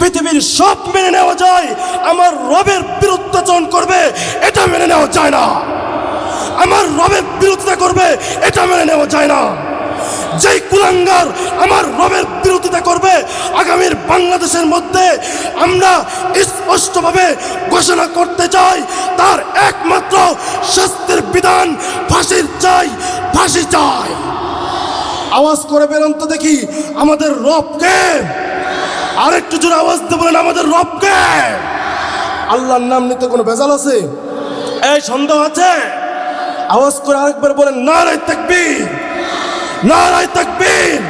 পৃথিবীর সব মেনে নেওয়া যায়, আমার রবের বিরুদ্ধাচরণ করবে, এটা মেনে নেওয়া যায় না। আমার রবের বিরোধিতা করবে, এটা মেনে নেওয়া যায় না। যেই কুলাঙ্গার আমার রবের বিরোধিতা করবে, আগামীর বাংলাদেশের মধ্যে আমরা স্পষ্টভাবে ঘোষণা করতে চাই, তার একমাত্র শাস্তির বিধান, ফাঁসির চাই, ফাঁসি চাই। আওয়াজ করে বেরোন তো দেখি, আমাদের রবকে আরেকটু জোরে আওয়াজ দিয়ে বলেন, আমাদের রবকে। আল্লাহর নাম নিতে কোনো ভেজাল আছে? এই সন্দেহ আছে? আওয়াজ করে আরেকবার বলেন, নারায় তাকবীর নারায় তাকবীর।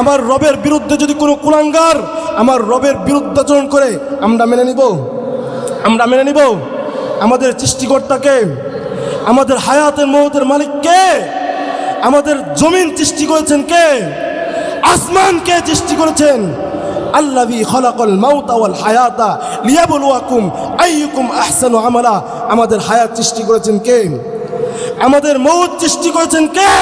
আমার রবের বিরুদ্ধে যদি কোনো কুলাঙ্গার আমার রবের বিরুদ্ধাচরণ করে, আমরা মেনে নিব? আমরা মেনে নিব? আমাদের সৃষ্টিকর্তাকে, আমাদের হায়াতের মহতের মালিককে, আমাদের জমিন সৃষ্টি করেছেন কে? আসমান কে সৃষ্টি করেছেন? আল্লাহি খলাকল মাউতা ওয়াল হায়াতা লিয়াবলুয়াকুম আইয়ুকুম আহসানু আমালা। আমাদের হায়াত সৃষ্টি করেছেন কে? আমাদের মৌত সৃষ্টি করেছেন কে?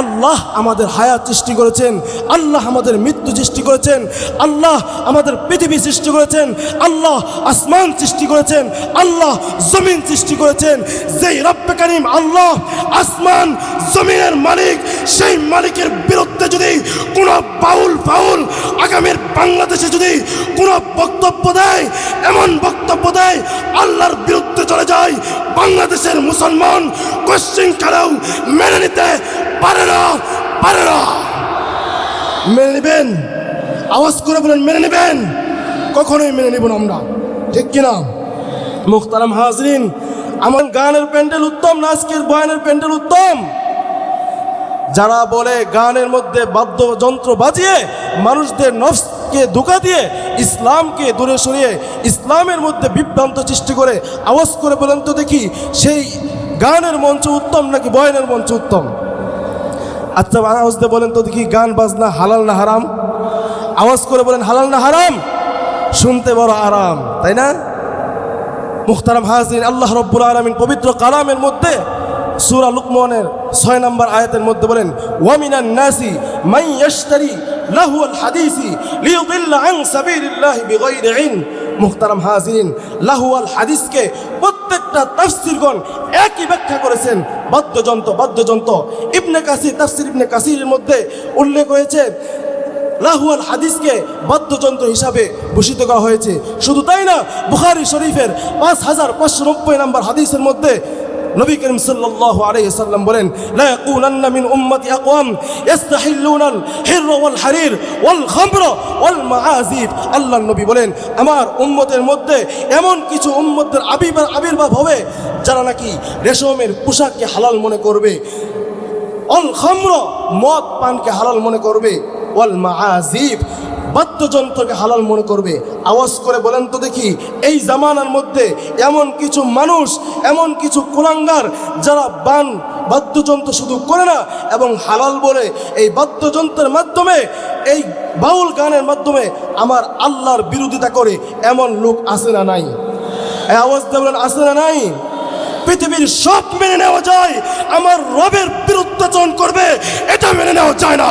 আল্লাহ আমাদের হায়াত সৃষ্টি করেছেন, আল্লাহ আমাদের মৃত্যু সৃষ্টি করেছেন, আল্লাহ আমাদের পৃথিবী সৃষ্টি করেছেন, আল্লাহ আসমান সৃষ্টি করেছেন, আল্লাহ জমিন সৃষ্টি করেছেন। যেই রব্বে কারিম আল্লাহ আসমান, জমিনের মালিক, সেই মালিকের বিরুদ্ধে যদি কোনো বাউল ফাউল আগামীর বাংলাদেশে যদি কোনো বক্তব্য দেয়, এমন বক্তব্য দেয়, আল্লাহর বিরুদ্ধে চলে যায়, বাংলাদেশের মুসলমান কোশ্চিন কালেও মেনে নিতে পারে না পারে। না মেনে নেবেন? আওয়াজ করে বলেন, মেনে নেবেন? কখনোই মেনে নেব না আমরা। ঠিক কিনা মুখতারাম হাজরিন, আমার গানের প্যান্ডেল উত্তম না আজকের বয়ানের প্যান্ডেল উত্তম। যারা বলে গানের মধ্যে বাদ্যযন্ত্র বাজিয়ে মানুষদের নফসকে ধোকা দিয়ে ইসলামকে দূরে সরিয়ে ইসলামের মধ্যে বিভ্রান্ত সৃষ্টি করে আওয়াজ করে বলেন তো দেখি, সেই গানের মঞ্চ উত্তম নাকি বয়ানের মঞ্চ উত্তম? আচ্ছা আওয়াজ দিয়ে বলেন তো দেখি গান, বাজনা হালাল না হারাম? আওয়াজ করে বলেন, হালাল না হারাম? শুনতে বড় আরাম, তাই না? মুখতারাম হাজিন আল্লাহ রব্বুল আলমিন পবিত্র কালামের মধ্যে সুরা লুকমানের ছয় নম্বর আয়াতের মধ্যে বলেন ওয়ামিনান নাসি মাই ইয়াশতারি লাহুয়াল হাদিসি লিয়ুদিল্লা আন সাবিলিল্লাহি বিগাইরি ইলম। মুখতারাম হাজিরিন লাহুয়াল হাদিসকে প্রত্যেকটা তাফসিরগণ একই ব্যাখ্যা করেছেন। বাদ্যযন্ত্র বাদ্যযন্ত্র। ইবনে কাসির, তাফসির ইবনে কাসিরের মধ্যে উল্লেখ হয়েছে, লাহুয়াল হাদিসকে বাদ্যযন্ত্র হিসাবে ভূষিত করা হয়েছে। শুধু তাই না, বুখারি শরীফের পাঁচ হাজার পাঁচশো নব্বই নম্বর হাদিসের মধ্যে নবী করিম সাল্লাল্লাহু আলাইহি সাল্লাম বলেন, লা ইয়াকুনান্না মিন উম্মতি আকওয়াম ইস্তাহিল্লুনাল হিররা ওয়াল হারির, ওয়াল খামরা, ওয়াল মাআজিব আল্লাহর নবী বলেন, আমার উম্মতের মধ্যে এমন কিছু উম্মতের আবির্ভাব আবির্ভাব হবে, যারা নাকি রেশমের পোশাককে হালাল মনে করবে অল খামর, মদ পানকে হালাল মনে করবে, ওয়াল মাআজিব বাদ্যযন্ত্রকে হালাল মনে করবে। আওয়াজ করে বলেন তো দেখি, এই জামানার মধ্যে এমন কিছু মানুষ, এমন কিছু কুলাঙ্গার যারা বান, বাদ্যযন্ত্র শুধু করে না, এবং হালাল বলে এই বাদ্যযন্ত্রের মাধ্যমে, এই বাউল গানের মাধ্যমে আমার আল্লাহর বিরোধিতা করে, এমন লোক আসে না নাই? আওয়াজ দিয়ে বলেন, আছে না নাই? পৃথিবীর সব মেনে নেওয়া যায়, আমার রবের বিরুদ্ধাচরণ করবে, এটা মেনে নেওয়া যায় না।